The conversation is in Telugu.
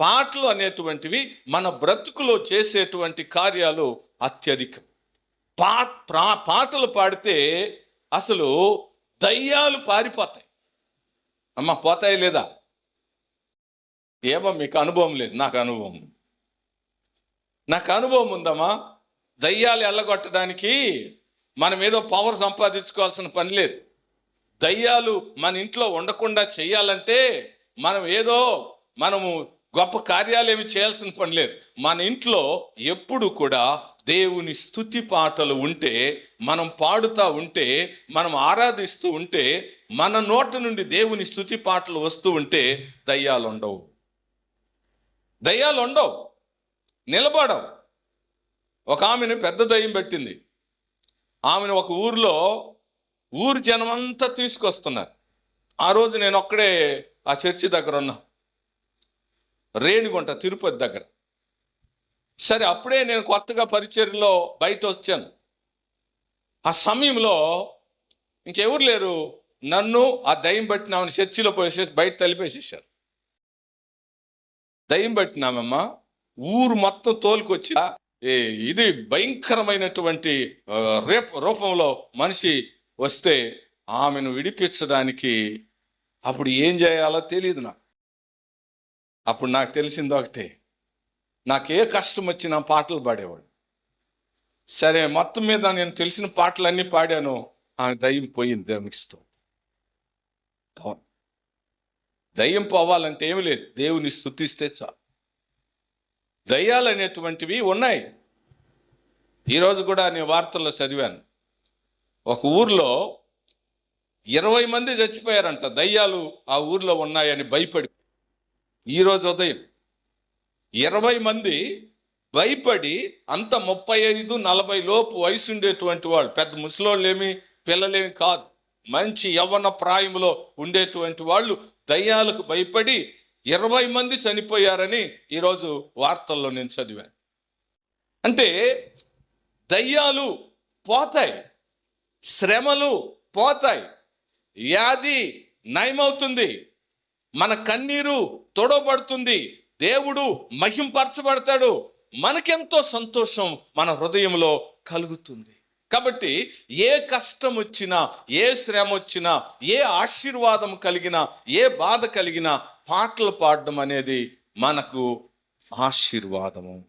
పాటలు అనేటువంటివి మన బ్రతుకులో చేసేటువంటి కార్యాలు అత్యధికం. పా ప్రా పాటలు పాడితే అసలు దయ్యాలు పారిపోతాయి. అమ్మ పోతాయి లేదా? ఏమో మీకు అనుభవం లేదు నాకు అనుభవం నాకు అనుభవం ఉందమ్మా దయ్యాలు ఎల్లగొట్టడానికి మనం ఏదో పవర్ సంపాదించుకోవాల్సిన పని లేదు. దయ్యాలు మన ఇంట్లో ఉండకుండా చేయాలంటే మనం ఏదో మనము గొప్ప కార్యాలు ఏమి చేయాల్సిన పని లేదు. మన ఇంట్లో ఎప్పుడు కూడా దేవుని స్థుతి పాటలు ఉంటే మనం పాడుతూ ఉంటే మనం ఆరాధిస్తూ ఉంటే మన నోట నుండి దేవుని స్థుతి పాటలు వస్తూ ఉంటే దయ్యాలు ఉండవు దయ్యాలు ఉండవు నిలబడవు. ఒక ఆమెను పెద్ద దయ్యం పెట్టింది. ఆమెను ఒక ఊరిలో ఊరు జనమంతా తీసుకొస్తున్నారు. ఆ రోజు నేను ఒక్కడే ఆ చర్చి దగ్గర ఉన్నా. రేణిగుంట తిరుపతి దగ్గర. సరే అప్పుడే నేను కొత్తగా పరిచర్లో బయట వచ్చాను. ఆ సమయంలో ఇంకెవరు లేరు. నన్ను ఆ దయ్యం పట్టినామని చర్చిలో పోసేసి బయట తలిపేసేసారు దయ్యం పట్టినామమ్మా ఊరు మొత్తం తోలుకొచ్చి ఏ ఇది భయంకరమైనటువంటి రేప రూపంలో మనిషి వస్తే ఆమెను విడిపించడానికి అప్పుడు ఏం చేయాలో తెలియదు నాకు. అప్పుడు నాకు తెలిసింది ఒకటే. నాకు ఏ కష్టం వచ్చినా పాటలు పాడేవాడు. సరే మొత్తం మీద నేను తెలిసిన పాటలన్నీ పాడాను. ఆ దయ్యం పోయింది దేవునికి దయ్యం పోవాలంటే ఏమి లేదు. దేవుని స్థుతిస్తే చాలు. దయ్యాలు అనేటువంటివి ఉన్నాయి. ఈరోజు కూడా నేను వార్తల్లో చదివాను. ఒక ఊర్లో ఇరవై మంది చచ్చిపోయారంట. దయ్యాలు ఆ ఊర్లో ఉన్నాయని భయపడి ఈరోజు ఉదయం ఇరవై మంది భయపడి అంత ముప్పై ఐదు నలభై లోపు వయసు ఉండేటువంటి వాళ్ళు పెద్ద ముసలోళ్ళేమి పిల్లలేమి కాదు. మంచి యవ్వన ప్రాయములో ఉండేటువంటి వాళ్ళు దయ్యాలకు భయపడి ఇరవై మంది చనిపోయారని ఈరోజు వార్తల్లో నేను చదివాను. అంటే దయ్యాలు పోతాయి శ్రమలు పోతాయి వ్యాధి నయమవుతుంది. మన కన్నీరు తొడబడుతుంది. దేవుడు మహింపరచబడతాడు. మనకెంతో సంతోషం మన హృదయంలో కలుగుతుంది. కాబట్టి ఏ కష్టం వచ్చినా ఏ శ్రమ వచ్చినా ఏ ఆశీర్వాదం కలిగినా ఏ బాధ కలిగినా పాటలు పాడడం అనేది మనకు ఆశీర్వాదము.